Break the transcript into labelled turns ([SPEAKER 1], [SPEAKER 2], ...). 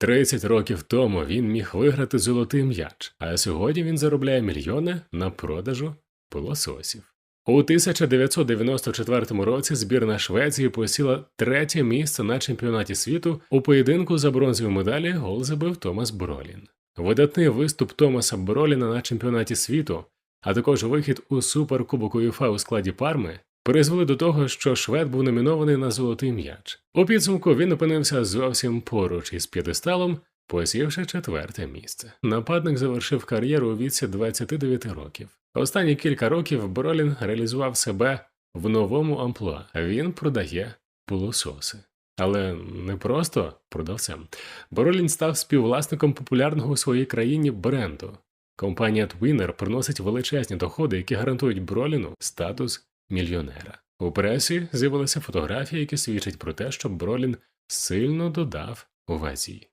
[SPEAKER 1] 30 років тому він міг виграти золотий м'яч, а сьогодні він заробляє мільйони на продажу пилососів. У 1994 році збірна Швеції посіла третє місце на чемпіонаті світу у поєдинку за бронзові медалі гол забив Томас Бролін. Видатний виступ Томаса Броліна на чемпіонаті світу, а також вихід у суперкубок УЄФА у складі Парми призвели до того, що швед був номінований на золотий м'яч. У підсумку він опинився зовсім поруч із п'єдесталом, посівши четверте місце. Нападник завершив кар'єру у віці 29 років. Останні кілька років Бролін реалізував себе в новому амплуа. Він продає пилососи. Але не просто продавцем. Бролін став співвласником популярного у своїй країні бренду. Компанія Twinner приносить величезні доходи, які гарантують Броліну статус мільйонера. У пресі з'явилися фотографії, які свідчать про те, що Бролін сильно додав у вазі.